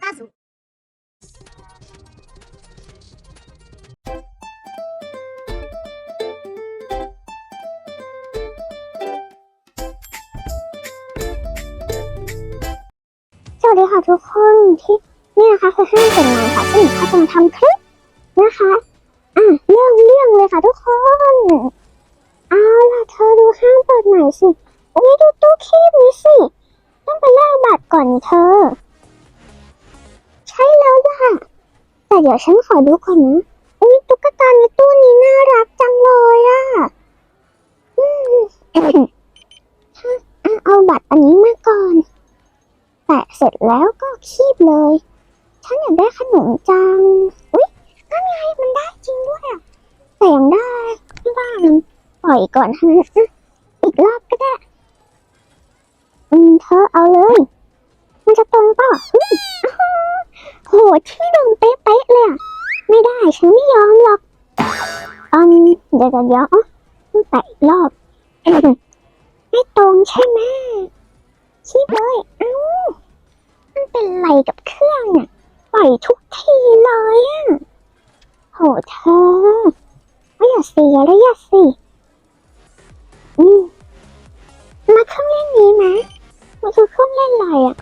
大组。สวัสดีค่ะทุกคนที่นี่นะคะคือห้างแต่งงานค่ะซึ่งเขาจะมาทำคลิปนะคะอะเรื่องเรื่องเลยค่ะทุกคนเอาล่ะเธอดูห้างเปิดใหม่สิอุ้ยดูตู้คีบนี้สิต้องไปแลกบัตรก่อนเธอ ใช่แล้วล่ะ แต่เดี๋ยวฉันขอดูก่อนนะอุ้ยตุ๊กตาในตู้นี้น่ารักจังเลยอะ อืมเอาบัตรอันนี้มาก่อน แตะเสร็จแล้วก็คีบเลย ฉันอยากได้ขนมจัง อุ๊ยนั่นไงมันได้จริงด้วยอะแต่ยังได้ไม่ได้มันปล่อยก่อนเท่านั้นอะอีกรอบก็ได้ อืมเธอเอาเลย มันจะตรงป่ะโหที่เดิมเป๊ะๆเลยอะไม่ได้ฉันไม่ยอมหรอกอืมเดี๋ยวเดี๋ยวเดี๋ยวอะต้องแตะรอบ ไม่ตรงใช่ไหมคีบเลยเอ้ามันเป็นไรกับเครื่องเนี่ยปล่อยทุกทีเลยอะโหเธอไม่อย่าเสียแล้วอย่าสิอืมมาเครื่องเล่นนี้นะมันคือเครื่องเล่นอะไรอะ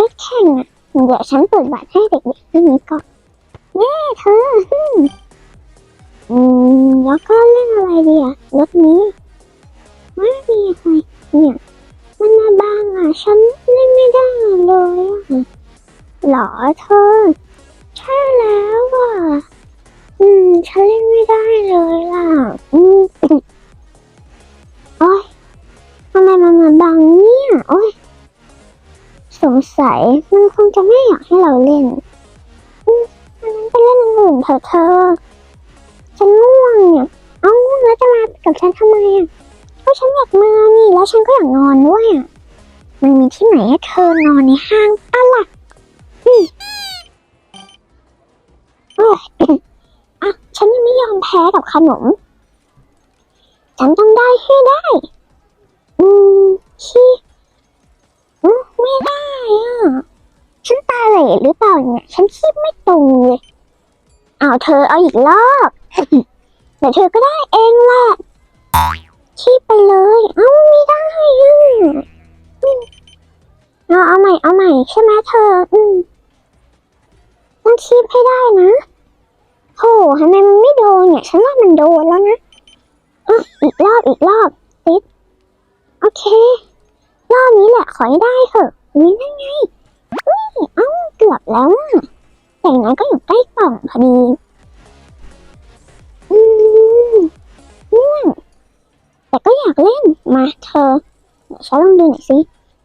เล็กแข่งอะเดี๋ยวฉันเปิดบัตรให้เด็กๆที่นี้ก่อนเย้เธออืมแล้วก็เล่นอะไรดีอะรถนี้ไม่มีอะไรเนี่ยมันมาบางอะ ฉันเล่นไม่ได้เลยอะหรอเธอ ใช่แล้วอะอืมฉันเล่นไม่ได้เลยล่ะอืมโอ้ยทำไมมันมาบังเนี่ยโอ้ย สงสัยมันคงจะไม่อยากให้เราเล่นอืมอันนั้นไปเล่นอันอื่นเถอะเธอ ฉันง่วงเนี่ย เอ้าแล้วจะมากับฉันทำไมอะก็ฉันอยากมานี่ แล้วฉันก็อยากนอนด้วยอะ มันมีที่ไหนให้เธอนอนในห้างปะล่ะอืมโอ้ยอะ ฉันยังไม่ยอมแพ้กับขนม ฉันต้องได้ให้ได้ อืมชี้อืมไม่ได้อะ ฉันตาเหล่หรือเปล่าเนี่ย ฉันคีบไม่ตรงเลยอ้าวเธอเอาอีกรอบเดี๋ยวเธอก็ได้เองแหละคีบไปเลย เอ้าไม่ได้อะอืมเอาเอาใหม่เอาใหม่ใช่ไหมเธอ อืมต้องคีบให้ได้นะโหทำไมมันไม่โดนเนี่ย ฉันว่ามันโดนแล้วนะอะอีกรอบอีกรอบติดโอเค รอบนี้แหละขอให้ได้เถอะนี่นั่นไงอุ้ย เอ้าเกือบแล้วอะแต่อย่างนั้นก็อยู่ใกล้กล่องพอดี อืมง่วงแต่ก็อยากเล่นมาเธอเดี๋ยวฉันลองดูหน่อยสิ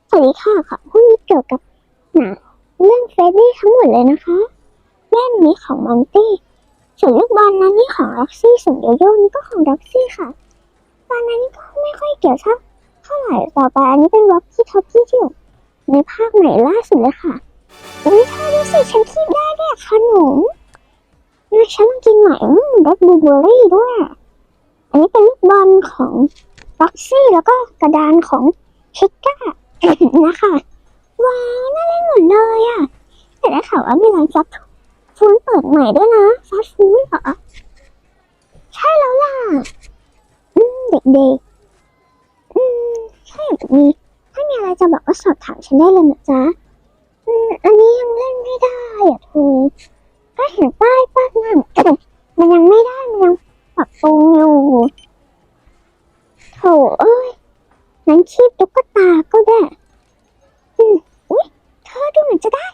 สวัสดีค่ะขอพูดนี้เกี่ยวกับหนังเรื่องเฟรดดี้ทั้งหมดเลยนะคะแม่นนี้ของมอนตี้ส่วนลูกบอลนั้นนี่ของร็อกซี่ส่วนโยโย่นี่ก็ของร็อกซี่ค่ะตอนนั้นก็ไม่ค่อยเกี่ยวเท่าเท่าไหร่ต่อไปอันนี้เป็นร็อกกี้ท็อปกี้ที่อยู่ในภาคใหม่ล่าสุดเลยค่ะ อุ้ยเธอดูสิฉันคิดได้ด้วยขนมนะฉันลองกินหน่อยอืมรสบลูเบอร์รี่ด้วย อันนี้เป็นลูกบอลของล็อกซี่แล้วก็กระดานของชิก้านะคะว้าวน่าเล่นหมดเลยอะ แต่ได้ข่าวว่ามีร้านฟาสฟู้ดเปิดใหม่ด้วยนะฟาสต์ฟู้ดเหรอ ใช่แล้วล่ะ อืมเด็กๆ อืมใช่มีถ้ามีอะไรจะบอกก็สอบถามฉันได้เลยนะจ๊ะ อันนี้ยังเล่นไม่ได้อะเธอก็เห็นป้ายป้ายนั่นมันยังไม่ได้ มันยังปรับปรุงอยู่โถเอ้ยงั้นคีบตุ๊กตาก็ได้อืมอุ้ยเธอดูเหมือนจะได้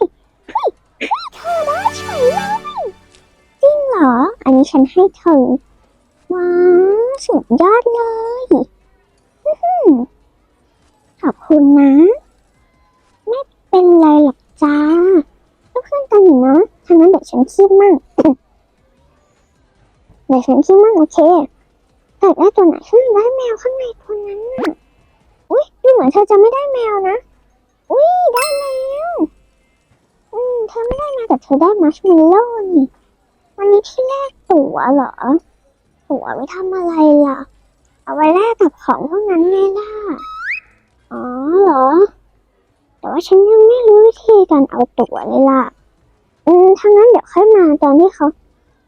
เฮ้ยเฮ้ยเธอได้เฉยเลยจริงเหรอ อันนี้ฉันให้เธอ ว้าวสุดยอดเลยอื้อหือขอบคุณนะ ไม่เป็นไรหรอกจ้าก็เพื่อนกันอยู่นะทั้งนั้น เดี๋ยวฉันคีบมั่งเดี๋ยวฉันคิดมั่งโอเคแต่ได้ตัวไหนฉันได้แมวข้างในตัวนั้นน่ะอุ้ยดูเหมือนเธอจะไม่ได้แมวนะ อุ้ยได้แล้วอืมเธอไม่ได้มาแต่เธอได้มัชเมลโล่นี่วันนี้ที่แรกตั๋วเหรอ ตั๋วไว้ทำอะไรล่ะ เอาไว้แลกกับของพวกนั้นไงล่ะ อ๋อเหรอ แต่ว่าฉันยังไม่รู้วิธีการเอาตั๋วเลยล่ะ อืมถ้างั้นเดี๋ยวค่อยมาตอนที่เขา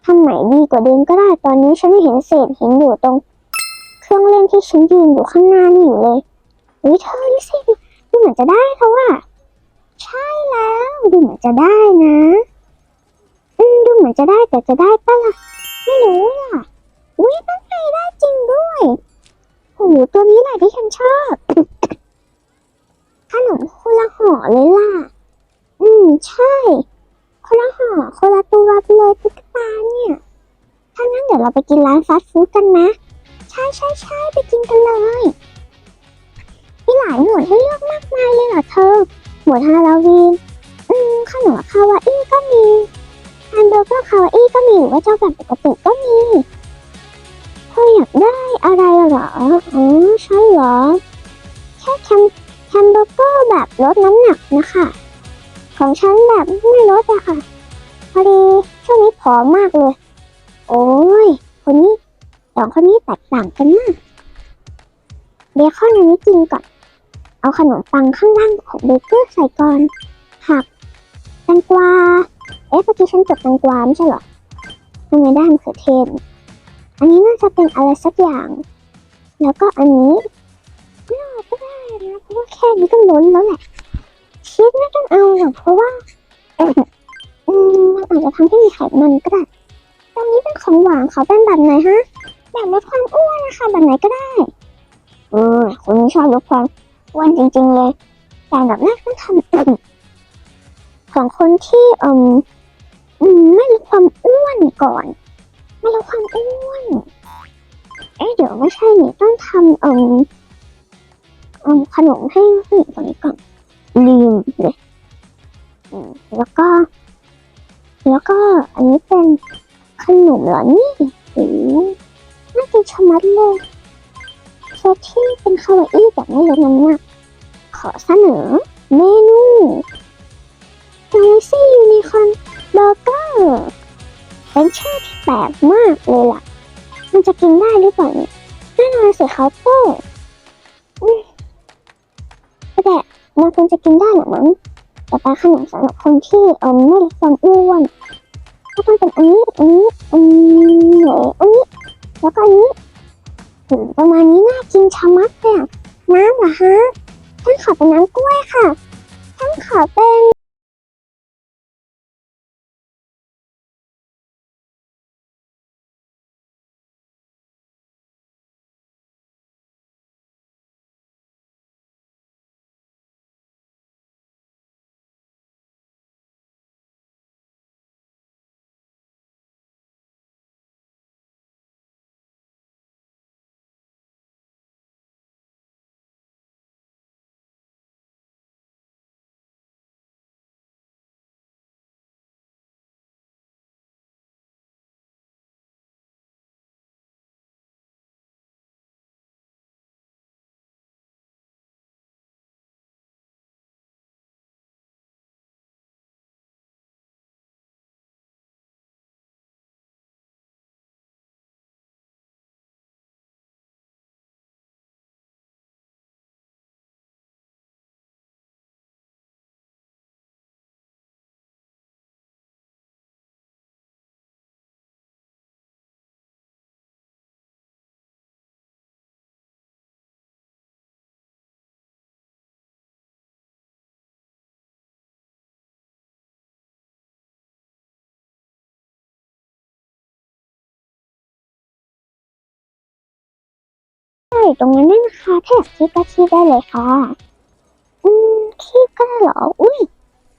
ทำใหม่ดีกว่าเดิมก็ได้ ตอนนี้ฉันเห็นเศษเหินอยู่ตรง เครื่องเล่นที่ฉันยืนอยู่ข้างหน้านี่อยู่เลยเฮ้ยเธอนี่สิดูเหมือนจะได้เขาว่า ใช่แล้วดูเหมือนจะได้นะ อืมดูเหมือนจะได้แต่จะได้ปะล่ะ ไม่รู้ล่ะอุ้ยตั้งใจได้จริงด้วยโอ้โหตัวนี้แหละที่ฉันชอบขนมคนละห่อเลยล่ะ อืมใช่ คนละห่อคนละตัวไปเลยตุ๊กตาเนี่ย ถ้างั้นเดี๋ยวเราไปกินร้านฟาสต์ฟู้ดกันนะ ใช่ใช่ใช่ไปกินกันเลยมีหลายหมวดให้เลือกมากมายเลยเหรอเธอ หมวดฮาโลวีน อืมขนมคาวาอี้ก็มีแฮมเบอร์เกอร์คาวาอี้ก็มีหรือว่าเจ้าแบบปกติก็มีเธออยากได้อะไรเหรอ อ๋อใช่เหรอ แค่แฮมแฮมเบอร์เกอร์แบบลดน้ำหนักนะคะ ของฉันแบบไม่ลดอะค่ะ พอดีช่วงนี้ผอมมากเลย โอ้ย คนนี้สองคนนี้แตกต่างกันมาก เบคอนอันนี้กินก่อน เอาขนมปังข้างล่างของเบเกอร์ใส่ก่อนผักแตงกวา เอ๊ะเมื่อกี้ฉันจดแตงกวาไม่ใช่หรอทำไมได้มะเขือเทศอันนี้น่าจะเป็นอะไรสักอย่าง แล้วก็อันนี้ไม่เอาก็ได้นะเพราะว่าแค่นี้ก็ล้นแล้วแหละ ชีสไม่ต้องเอาหรอกเพราะว่าเอออืมมันอาจจะทำให้มีไขมันก็ได้ตรงนี้เป็นของหวานขอเป็นแบบไหนฮะแบบลดความอ้วนนะคะแบบไหนก็ได้เออคนนี้ชอบลดความอ้วนจริง ๆ เลยแต่แบบแรกต้องทำของคนที่อืมอืมไม่ลดความอ้วนก่อน ไม่ลดความอ้วนเอ๊ะเดี๋ยวไม่ใช่นี่ต้องทำอืมอืมขนมให้ผู้หญิงคนนี้ก่อน ลืมเลยแล้วก็ แล้วก็อันนี้เป็นขนมเหรอนี่โอ้โหน่ากินชะมัดเลยเค้กที่เป็นคาวาอี้แต่ไม่ลดน้ำหนักขอเสนอเมนูกาแล็กซี่ยูนิคอนเบอร์เกอร์เป็นชื่อที่แปลกมากเลยล่ะ มันจะกินได้หรือเปล่าเนี่ยแน่นอนสิครับโป้ อืมแต่มันควรจะกินได้เหรือมั้งแต่ปลาขนมสำหรับคนที่เออไม่ลดความอ้วนก็ต้องเป็นอันนี้อันนี้อันนี้อันนี้แล้วก็อันนี้ถึงประมาณนี้น่ากินชะมัดเลยอะน้ำเหรอฮะฉันขอเป็นน้ำกล้วยค่ะฉันขอเป็น ช่ตรงนั้นได้นะคะถ้าอยากคีบก็คีบได้เลยค่ะ อืมคีบก็ได้เหรอ อุ้ย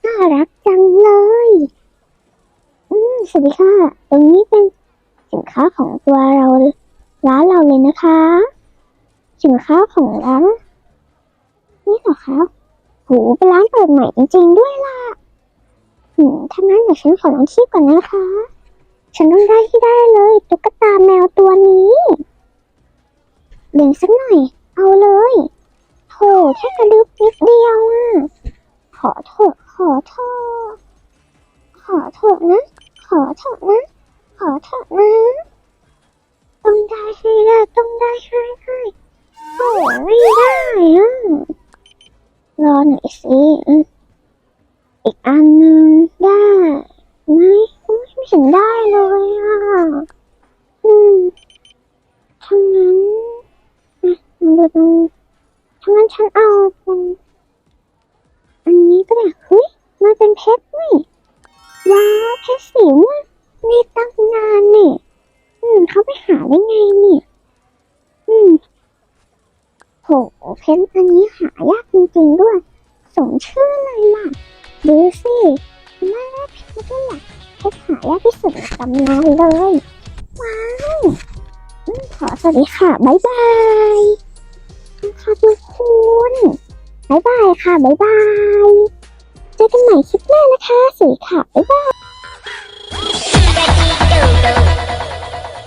น่ารักจังเลย อืมสวัสดีค่ะ ตรงนี้เป็นสินค้าของตัวเราร้านเราเลยนะคะ สินค้าของร้านนี่เหรอคะโหเป็นร้านเปิดใหม่จริงๆด้วยล่ะอืมถ้างั้นเดี๋ยวฉันขอลองคีบก่อนนะคะ ฉันต้องได้ที่ได้เลย ตุ๊กตาแมวตัวนี้ เบ่งสักหน่อย เอาเลยโถแค่กระดึบนิดเดียวอะ ขอเถอะขอเถอะขอเถอะนะ ขอเถอะนะ ขอเถอะนะต้องได้ให้ได้ต้องได้ให้ให้โอ้ไม่ได้อะรอหน่อยสิอีกอันนึงได้ไหมอุ๊ยไม่เห็นได้เลยอะ อืมถ้างั้นนะดูตรง ถ้างั้นฉันเอาเป็น อันนี้ก็ได้เฮ้ยมันเป็นเพชรนี่ว้าวเพชรสีม่วงนี่ตั้งนานนี่อืมเขาไปหาได้ไงเนี่ยอืมโหเพชรอันนี้หายากจริงๆด้วย สมชื่อเลยล่ะดูสิน่าเพชรด้วยล่ะเพชรหายากที่สุดในตำนานเลยว้าวอืมขอสวัสดีค่ะ บ๊ายบายค่ะทุก คุณบายบายค่ะบายบาย เจอกันใหม่คลิปหน้านะคะ สวัสดีค่ะ บ๊ายบาย